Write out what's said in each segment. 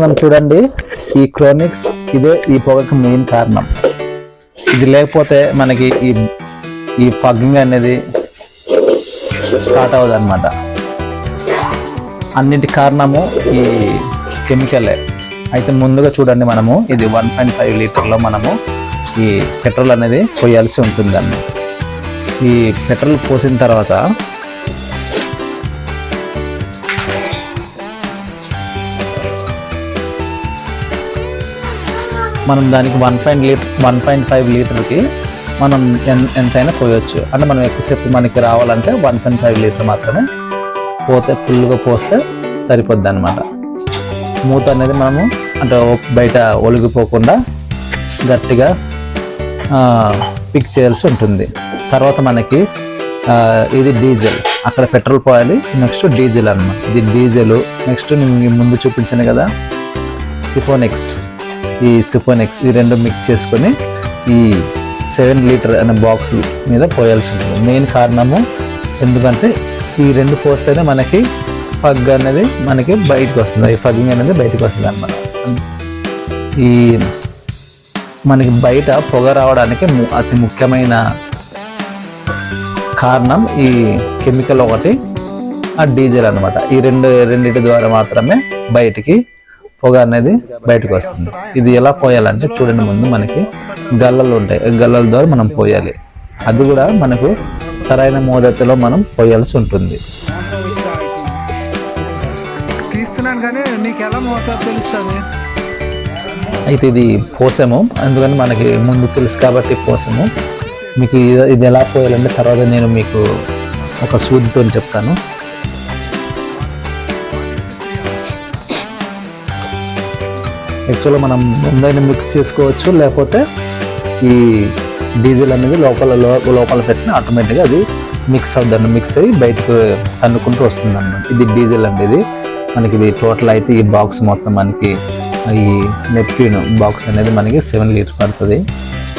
మనం చూడండి ఈ క్రోనిక్స్ ఇదే ఈ పొగకు మెయిన్ కారణం. ఇది లేకపోతే మనకి ఈ ఈ ఫగ్గింగ్ అనేది స్టార్ట్ అవ్వదు అనమాట అన్నిటి కారణము ఈ కెమికలే అయితే ముందుగా చూడండి మనము ఇది వన్ పాయింట్ ఫైవ్ లీటర్లో మనము ఈ పెట్రోల్ అనేది పోయాల్సి ఉంటుందండి. ఈ పెట్రోల్ పోసిన తర్వాత మనం దానికి one point litre one point five లీటర్కి మనం ఎన్- ఎంతైనా పోయొచ్చు. అంటే మనం ఎక్కువసేపు మనకి రావాలంటే వన్ పాయింట్ ఫైవ్ లీటర్ మాత్రమే పోతే ఫుల్గా పోస్తే సరిపోద్ది అనమాట మూత అనేది మనము అంటే బయట ఒలిగిపోకుండా గట్టిగా పిక్ చేయాల్సి ఉంటుంది. తర్వాత మనకి ఇది డీజిల్. అక్కడ పెట్రోల్ పోయాలి నెక్స్ట్ డీజిల్ అన్నమాట. ఇది డీజిల్. నెక్స్ట్ నేను ముందు చూపించాను కదా సిఫోనిక్స్. ఈ సిఫోనెక్స్ ఈ రెండు మిక్స్ చేసుకొని ఈ సెవెన్ లీటర్ అనే బాక్స్ మీద పోయాల్సి ఉంటుంది. మెయిన్ కారణము ఎందుకంటే ఈ రెండు పోస్తేనే మనకి ఫగ్ అనేది మనకి బయటకు వస్తుంది. ఈ ఫగ్గింగ్ అనేది బయటకు వస్తుంది అనమాట ఈ మనకి బయట పొగ రావడానికి ము- అతి ముఖ్యమైన కారణం ఈ కెమికల్ ఒకటి ఆ డీజిల్ అన్నమాట. ఈ రెండు రెండింటి ద్వారా మాత్రమే బయటికి పొగ అనేది బయటకు వస్తుంది. ఇది ఎలా పోయాలంటే చూడండి ముందు మనకి గల్లలు ఉంటాయి. గల్లల ద్వారా మనం పోయాలి. అది కూడా మనకు సరైన మోదతలో మనం పోయాల్సి ఉంటుంది. తీస్తున్నాను కానీ నీకు ఎలా మోతాదు తెలుస్తుంది? అయితే ఇది పోసాము. ఎందుకంటే మనకి ముందు తెలుసు కాబట్టి పోసాము. మీకు ఇది ఇది ఎలా పోయాలంటే తర్వాత నేను మీకు ఒక సూదితో చెప్తాను. యాక్చువల్గా మనం ముందైనా మిక్స్ చేసుకోవచ్చు లేకపోతే ఈ డీజిల్ అనేది లోపల లోపల పెట్టిన ఆటోమేటిక్గా అది మిక్స్ అవుతుంది మిక్స్ అయ్యి బయటకు తన్నుకుంటూ వస్తుంది అన్నమాట ఇది డీజిల్ అండి ఇది. మనకి ఇది టోటల్ అయితే ఈ బాక్స్ మొత్తం మనకి ఈ నెప్ట్యూన్ బాక్స్ అనేది మనకి సెవెన్ లీటర్ పడుతుంది.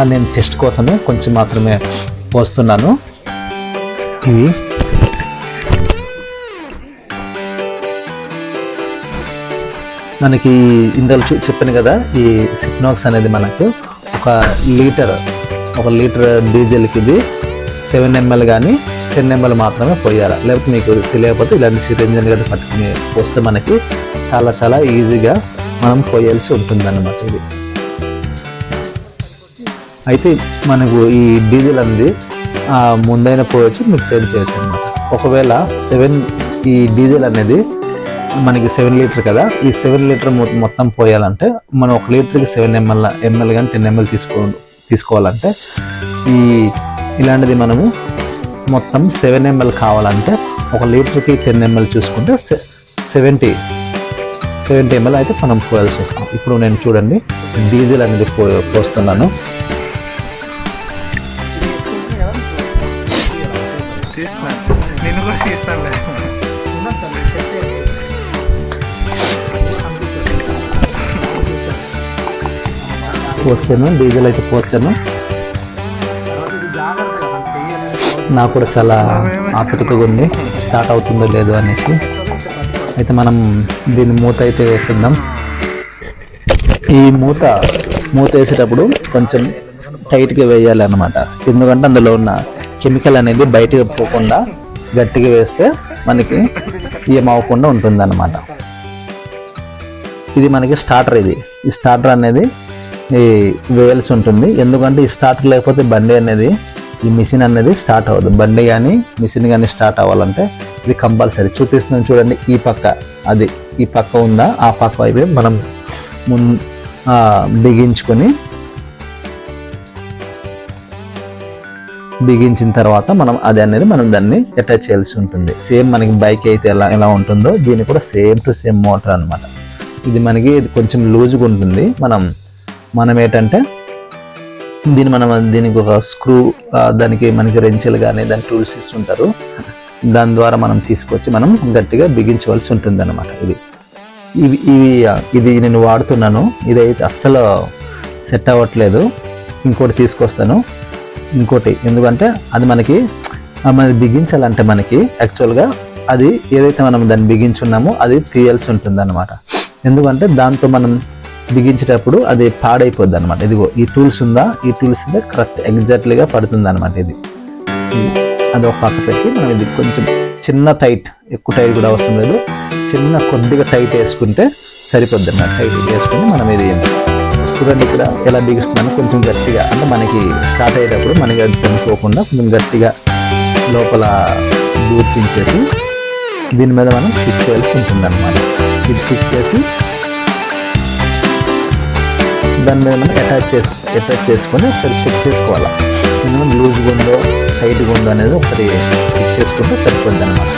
అది నేను టెస్ట్ కోసమే కొంచెం మాత్రమే పోస్తున్నాను ఇవి మనకి ఇందులో చూ చెప్పాను కదా ఈ సిప్నాక్స్ అనేది మనకు ఒక లీటర్ ఒక లీటర్ డీజిల్కి ఇది సెవెన్ ఎంఎల్ కానీ టెన్ ఎంఎల్ మాత్రమే పోయాలి. లేకపోతే మీకు తెలియకపోతే ఇలాంటి సిరంజన్ కానీ పట్టుకుని పోస్తే మనకి చాలా చాలా ఈజీగా మనం పోయాల్సి ఉంటుంది అన్నమాట ఇది. అయితే మనకు ఈ డీజిల్ అనేది ఆ, ముందైనా పోయొచ్చు మిక్స్ అయిన చేయొచ్చు అనమాట ఒకవేళ సెవెన్ ఈ డీజిల్ అనేది మనకి సెవెన్ లీటర్ కదా ఈ సెవెన్ లీటర్ మొత్తం పోయాలంటే మనం ఒక లీటర్కి సెవెన్ ఎంఎల్ ఎంఎల్ కానీ టెన్ ఎంఎల్ తీసుకో తీసుకోవాలంటే ఈ ఇలాంటిది మనము మొత్తం సెవెన్ ఎంఎల్ కావాలంటే ఒక లీటర్కి టెన్ ఎంఎల్ చూసుకుంటే సెవెంటీ సెవెంటీ ఎంఎల్ అయితే మనం పోయాల్సి వస్తాం ఇప్పుడు నేను చూడండి డీజిల్ అనేది పో పోస్తున్నాను. నేను కూడా పోస్తాను పోసాను డీజిల్ అయితే పోసాను. నాకు కూడా చాలా ఆతృతగా ఉంది. స్టార్ట్ అవుతుందో లేదో అనేసి. అయితే మనం దీని మూత అయితే వేసిద్దాం. ఈ మూత మూత వేసేటప్పుడు కొంచెం టైట్గా వేయాలి అనమాట ఎందుకంటే అందులో ఉన్న కెమికల్ అనేది బయటకు పోకుండా గట్టిగా వేస్తే మనకి ఏమవ్వకుండా ఉంటుంది ఇది మనకి స్టార్టర్ ఇది. ఈ స్టార్టర్ అనేది వేయాల్సి ఉంటుంది. ఎందుకంటే ఈ స్టార్ట్ లేకపోతే బండి అనేది ఈ మిషన్ అనేది స్టార్ట్ అవ్వదు. బండి కానీ మిషన్ కానీ స్టార్ట్ అవ్వాలంటే ఇది కంపల్సరీ. చూపిస్తున్నాను చూడండి ఈ పక్క. అది ఈ పక్క ఉందా? ఆ పక్క వైపు మనం మున్ బిగించుకొని బిగించిన తర్వాత మనం అది అనేది మనం దాన్ని అటాచ్ చేయాల్సి ఉంటుంది. సేమ్ మనకి బైక్ అయితే ఎలా ఎలా ఉంటుందో దీని కూడా సేమ్ టు సేమ్ మోటార్ అన్నమాట. ఇది మనకి కొంచెం లూజ్గా ఉంటుంది. మనం మనం ఏంటంటే దీన్ని మనం దీనికి ఒక స్క్రూ దానికి మనకి రెంచెలు కానీ దాని టూల్స్ ఇస్తుంటారు. దాని ద్వారా మనం తీసుకొచ్చి మనం గట్టిగా బిగించవలసి ఉంటుంది అనమాట ఇది. ఇవి ఇవి ఇది నేను వాడుతున్నాను. ఇదైతే అస్సలు సెట్ అవ్వట్లేదు. ఇంకోటి తీసుకొస్తాను. ఇంకోటి ఎందుకంటే అది మనకి మనది బిగించాలంటే మనకి యాక్చువల్గా అది ఏదైతే మనం దాన్ని బిగించున్నామో అది తీయాల్సి ఉంటుంది అనమాట ఎందుకంటే దాంతో మనం బిగించేటప్పుడు అది పాడైపోద్ది అనమాట ఇదిగో ఈ టూల్స్ ఉందా? ఈ టూల్స్ ఉందా? కరెక్ట్ ఎగ్జాక్ట్లీగా పడుతుంది అనమాట ఇది. అది ఒక పక్క పెట్టి మనం ఇది కొంచెం చిన్న టైట్ ఎక్కువ టైట్ కూడా అవసరం లేదు. చిన్న కొద్దిగా టైట్ వేసుకుంటే సరిపోద్ది అన్నమాట టైట్ వేసుకుని మనం ఇది చూడండి ఇక్కడ ఎలా బిగిస్తున్నాను కొంచెం గట్టిగా. అంటే మనకి స్టార్ట్ అయ్యేటప్పుడు మనకి అది తెనుకోకుండా కొంచెం గట్టిగా లోపల దూర్పించేసి దీని మీద మనం స్టిచ్ చేయాల్సి ఉంటుంది అనమాట ఇది స్టిచ్ చేసి దాని మీద మనం అటాచ్ చేసి అటాచ్ చేసుకొని ఒకసారి చెక్ చేసుకోవాలి. మినిమం లూజ్గా ఉందో టైట్గా ఉందో అనేది ఒకసారి చెక్ చేసుకుంటే సరిపోద్ది అనమాట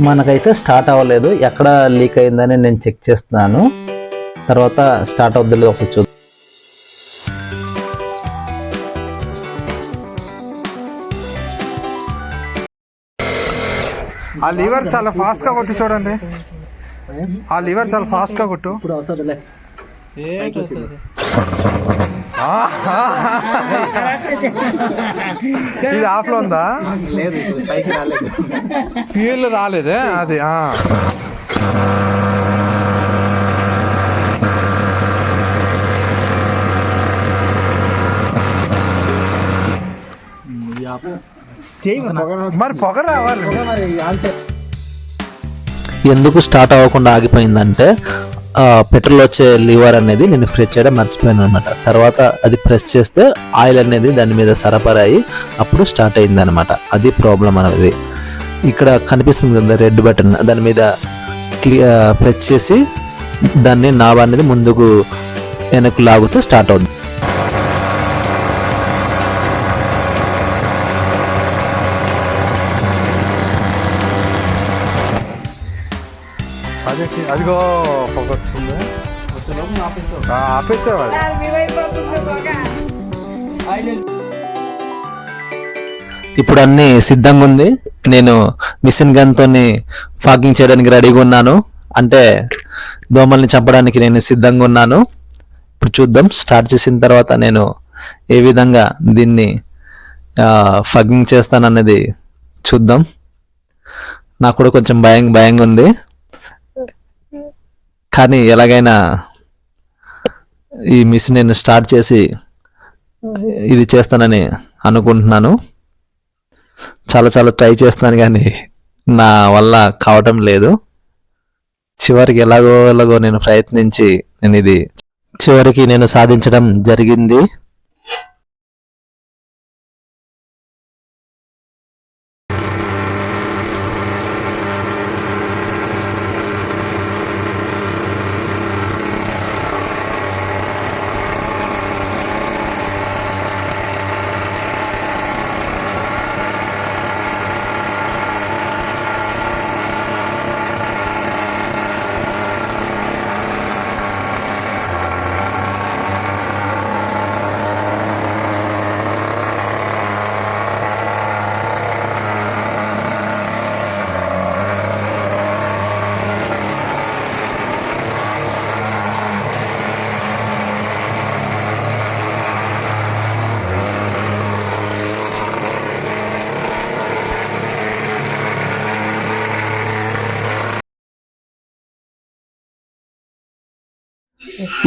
మనకైతే స్టార్ట్ అవ్వలేదు. ఎక్కడ లీక్ అయిందని నేను చెక్ చేస్తున్నాను. తర్వాత స్టార్ట్ అవుద్ది ఒకసారి చూద్దాం. ఆ లివర్ చాలా ఫాస్ట్గా కొట్టు చూడండి. ఆ లివర్ చాలా ఫాస్ట్గా కొట్టు. ఇప్పుడు అవుతుందిలే. ఇది ఆఫ్లో ఉందా? లేదు ఫ్యూల్ రాలేదే. అది ఆ. మరి పొగ రావాలి. ఎందుకు స్టార్ట్ అవ్వకుండా ఆగిపోయిందంటే పెట్రోల్ వచ్చే లివర్ అనేది నేను ఫ్రెష్ చేయడం మర్చిపోయాను అనమాట తర్వాత అది ప్రెస్ చేస్తే ఆయిల్ అనేది దాని మీద సరఫరా అయ్యి అప్పుడు స్టార్ట్ అయింది అనమాట అది ప్రాబ్లం అనేది. ఇక్కడ కనిపిస్తుంది కదా రెడ్ బటన్ దాని మీద ప్రెస్ చేసి దాన్ని నాబ్ అనేది ముందుకు వెనక్కు లాగుతూ స్టార్ట్ అవుతుంది. అదే అదిగో పొగ వచ్చింది ఆ, ఆపేసావు ఇప్పుడు అన్ని సిద్ధంగా ఉంది నేను మిషన్ గన్ తోని ఫాగింగ్ చేయడానికి రెడీగా ఉన్నాను. అంటే దోమల్ని చంపడానికి నేను సిద్ధంగా ఉన్నాను. ఇప్పుడు చూద్దాం. స్టార్ట్ చేసిన తర్వాత నేను ఏ విధంగా దీన్ని ఫగింగ్ చేస్తానన్నది చూద్దాం. నాకు కూడా కొంచెం భయం భయంగా ఉంది కానీ ఎలాగైనా ఈ మిషన్ నేను స్టార్ట్ చేసి ఇది చేస్తానని అనుకుంటున్నాను. చాలా చాలా ట్రై చేస్తున్నాను కానీ నా వల్ల కావటం లేదు. చివరికి ఎలాగో ఎలాగో నేను ప్రయత్నించి నేను ఇది చివరికి నేను సాధించడం జరిగింది.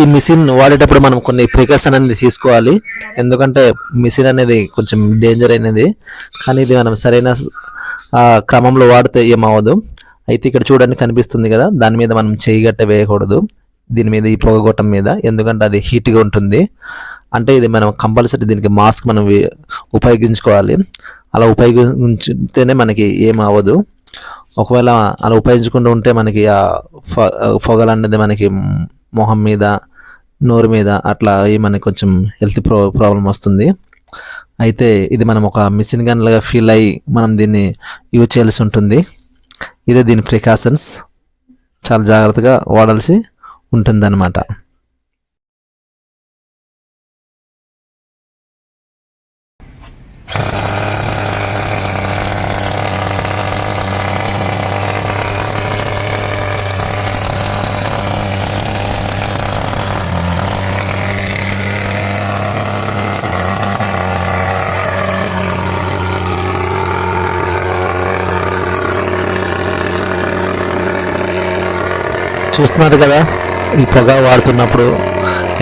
ఈ మిషన్ వాడేటప్పుడు మనం కొన్ని ప్రికాషన్ అనేది తీసుకోవాలి. ఎందుకంటే మిషన్ అనేది కొంచెం డేంజర్ అయినది. కానీ ఇది మనం సరైన క్రమంలో వాడితే ఏమవ్వదు. అయితే ఇక్కడ చూడండి కనిపిస్తుంది కదా దాని మీద మనం చేయి గట్ట వేయకూడదు. దీని మీద ఈ పొగగొట్టం మీద ఎందుకంటే అది హీట్గా ఉంటుంది. అంటే ఇది మనం కంపల్సరీ దీనికి మాస్క్ మనం ఉపయోగించుకోవాలి. అలా ఉపయోగించితేనే మనకి ఏం అవ్వదు ఒకవేళ అలా ఉపయోగించకుండా ఉంటే మనకి ఆ పొగలు అనేది మనకి మొహం మీద నోరు మీద అట్లా అయ్యి మనకి కొంచెం హెల్త్ ప్రో ప్రాబ్లం వస్తుంది. అయితే ఇది మనం ఒక మిషన్ గన్లాగా ఫీల్ అయ్యి మనం దీన్ని యూజ్ చేయాల్సి ఉంటుంది. ఇదే దీని ప్రికాషన్స్ చాలా జాగ్రత్తగా వాడాల్సి ఉంటుందన్నమాట. చూస్తున్నారు కదా? ఈ పొగ వాడుతున్నప్పుడు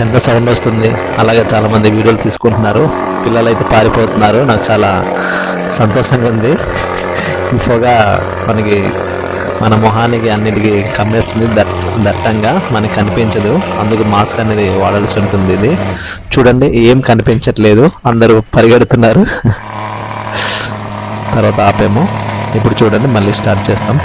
ఎంత సౌండ్ వస్తుంది? అలాగే చాలామంది వీడియోలు తీసుకుంటున్నారు. పిల్లలు అయితే పారిపోతున్నారు. నాకు చాలా సంతోషంగా ఉంది. ఈ పొగ మనకి మన మొహానికి అన్నిటికీ కమ్మేస్తుంది. దట్ దట్టంగా మనకి కనిపించదు. అందుకు మాస్క్ అనేది వాడాల్సి ఉంటుంది ఇది. చూడండి ఏం కనిపించట్లేదు. అందరూ పరిగెడుతున్నారు. తర్వాత ఆపేమో. ఇప్పుడు చూడండి మళ్ళీ స్టార్ట్ చేస్తాం.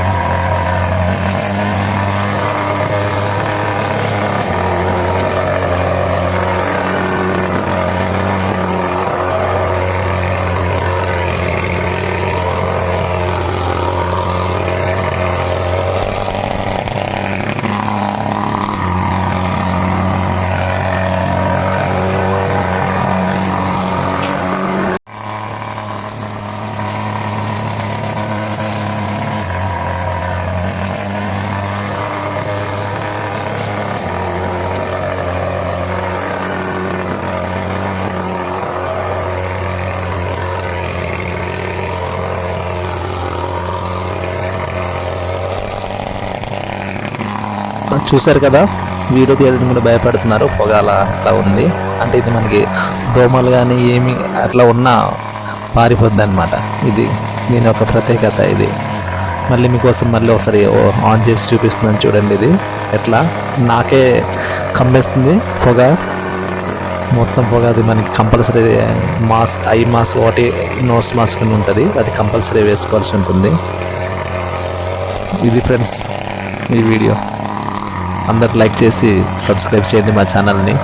చూశారు కదా? వీడియో తీయడం కూడా భయపడుతున్నారు. పొగ అలా ఉంది. అంటే ఇది మనకి దోమలు కానీ ఏమి అట్లా ఉన్నా పారిపోద్ది అనమాట ఇది దీని యొక్క ప్రత్యేకత ఇది. మళ్ళీ మీకోసం మళ్ళీ ఒకసారి ఆన్ చేసి చూపిస్తుందని చూడండి ఇది. ఎట్లా? నాకే కమ్మేస్తుంది పొగ. మొత్తం పొగ అది మనకి కంపల్సరీ మాస్క్ ఐ మాస్క్ ఒకటి నోస్ మాస్క్ అని ఉంటుంది. అది కంపల్సరీ వేసుకోవాల్సి ఉంటుంది. ఇది ఫ్రెండ్స్ ఈ వీడియో. అందరు లైక్ చేసి సబ్స్క్రైబ్ చేయండి మా ఛానల్ని.